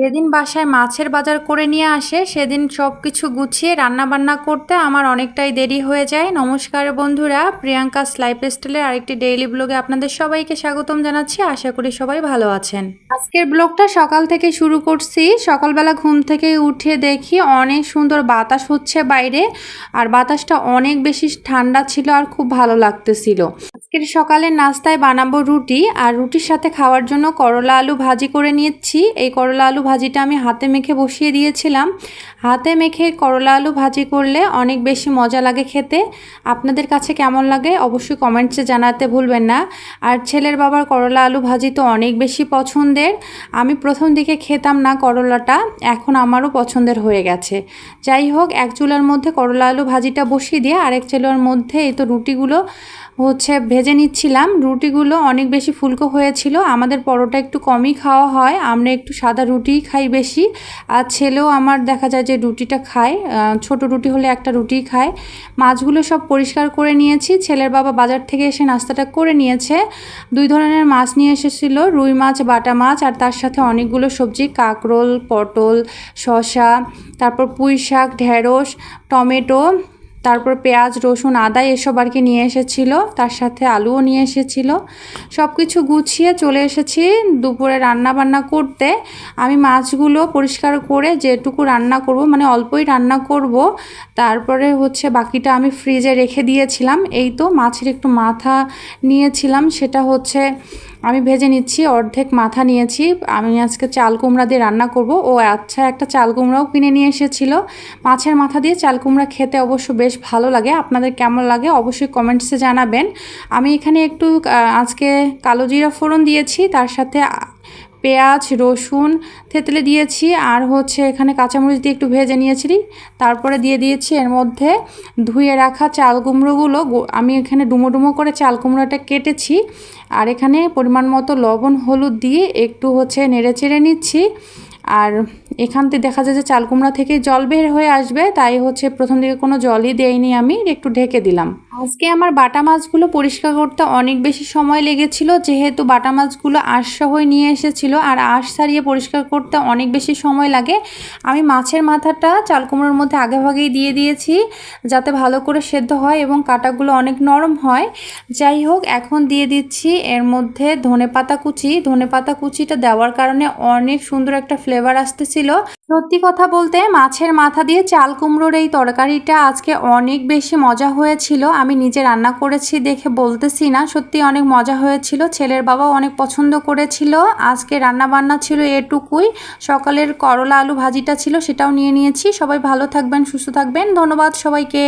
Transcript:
যেদিন বাসায় মাছের বাজার করে নিয়ে আসে, সেদিন সব কিছু গুছিয়ে রান্না বান্না করতে আমার অনেকটাই দেরি হয়ে যায়। নমস্কার বন্ধুরা প্রিয়াঙ্কা লাইফ স্টাইলের আরেকটি ডেইলি ব্লগে আপনাদের সবাইকে স্বাগতম জানাচ্ছি। আশা করি সবাই ভালো আছেন। আজকের ব্লগটা সকাল থেকে শুরু করছি। সকালবেলা ঘুম থেকে উঠে দেখি অনেক সুন্দর বাতাস হচ্ছে বাইরে, আর বাতাসটা অনেক বেশি ঠান্ডা ছিল আর খুব ভালো লাগতেছিল। আজকের সকালে নাস্তায় বানাবো রুটি আর রুটির সাথে খাওয়ার জন্য করলা আলু ভাজি করে নিচ্ছি এই করলা আলু ভাজিটা আমি হাতে মেখে বসিয়ে দিয়েছিলাম। হাতে মেখে করলা আলু ভাজি করলে অনেক বেশি মজা লাগে খেতে। আপনাদের কাছে কেমন লাগে অবশ্যই কমেন্টসে জানাতে ভুলবেন না। আর ছেলের বাবার করলা আলু ভাজি তো অনেক বেশি পছন্দের। আমি প্রথম দিকে খেতাম না করলাটা, এখন আমারও পছন্দের হয়ে গেছে। যাই হোক, এক চুলার মধ্যে করলা আলু ভাজিটা বসিয়ে দিয়ে আরেক চুলার মধ্যে এই তো রুটিগুলো হচ্ছে ভেজে নিচ্ছিলাম। রুটিগুলো অনেক বেশি ফুলকো হয়েছিল। আমাদের পরোটা একটু কমই খাওয়া হয়। আমরা একটু সাদা রুটিই খাই বেশি। আর ছেলেও আমার দেখা যায় যে রুটিটা খায়। ছোট রুটি হলে একটা রুটিই খায়। মাছগুলো সব পরিষ্কার করে নিয়েছি। ছেলের বাবা বাজার থেকে এসে নাস্তাটা করে নিয়েছে। দুই ধরনের মাছ নিয়ে এসেছিল। রুই মাছ, বাটা মাছ, আর তার সাথে অনেকগুলো সবজি, কাকরোল, পটল, শসা, তারপর পুঁই শাক ঢেঁড়স, টমেটো তারপর পেঁয়াজ, রসুন, আদা এসব আর কি নিয়ে এসেছিল, তার সাথে আলুও নিয়ে এসেছিল। সব কিছু গুছিয়ে চলে এসেছি দুপুরে রান্না বান্না করতে। আমি মাছগুলো পরিষ্কার করে যেটুকু রান্না করব মানে অল্পই রান্না করব, তারপরে হচ্ছে বাকিটা আমি ফ্রিজে রেখে দিয়েছিলাম। এই তো মাছের একটু মাথা নিয়েছিলাম, সেটা হচ্ছে আমি ভেজে নিচ্ছি, অর্ধেক মাথা নিয়েছি। আমি আজকে চাল কুমড়া দিয়ে রান্না করব। ও আচ্ছা একটা চাল কুমড়াও কিনে নিয়ে এসেছিল। মাছের মাথা দিয়ে চাল কুমড়া খেতে অবশ্য বেশ ভালো লাগে। আপনাদের কেমন লাগে অবশ্যই কমেন্টসে জানাবেন। আমি এখানে একটু আজকে কালো জিরা ফোড়ন দিয়েছি। তার সাথে পেঁয়াজ, রসুন থেতলে দিয়েছি, আর হচ্ছে এখানে কাঁচামরিচ দিয়ে একটু ভেজে নিয়েছি তারপরে দিয়ে দিয়েছি এর মধ্যে ধুয়ে রাখা চাল কুমড়োগুলো। আমি এখানে ডুমো ডুমো করে চাল কুমড়োটা কেটেছি। আর এখানে পরিমাণ মতো লবণ, হলুদ দিয়ে একটু হচ্ছে নেড়ে চেড়ে নিচ্ছি। আর এখান থেকে দেখা যায় যে চাল কুমড়া থেকে জল বের হয়ে আসবে, তাই হচ্ছে প্রথম দিকে কোনো জলই দেয়নি আমি, একটু ঢেকে দিলাম। আজকে আমার বাটা মাছগুলো পরিষ্কার করতে অনেক বেশি সময় লেগেছিল, যেহেতু বাটা মাছগুলো আঁশ সহই নিয়ে এসেছিল আর আশ সারিয়ে পরিষ্কার করতে অনেক বেশি সময় লাগে। আমি মাছের মাথাটা চাল কুমড়োর মধ্যে আগে ভাগেই দিয়ে দিয়েছি যাতে ভালো করে সেদ্ধ হয় এবং কাটাগুলো অনেক নরম হয়। যাই হোক, এখন দিয়ে দিচ্ছি এর মধ্যে ধনে পাতা কুচি। ধনে পাতা কুচিটা দেওয়ার কারণে অনেক সুন্দর একটা ফ্লেভার আসতেছিল। সত্যি কথা বলতে মাছের মাথা দিয়ে চাল কুমড়োর এই তরকারিটা আজকে অনেক বেশি মজা হয়েছিল। আমি নিজে রান্না করেছি দেখে বলতেছি না, সত্যি অনেক মজা হয়েছিল। ছেলের বাবা অনেক পছন্দ করেছিল। আজকে রান্না বান্না ছিল এটুকুই। সকালের করলা আলু ভাজিটা ছিল সেটাও নিয়ে নিয়েছি। সবাই ভালো থাকবেন, সুস্থ থাকবেন। ধন্যবাদ সবাইকে।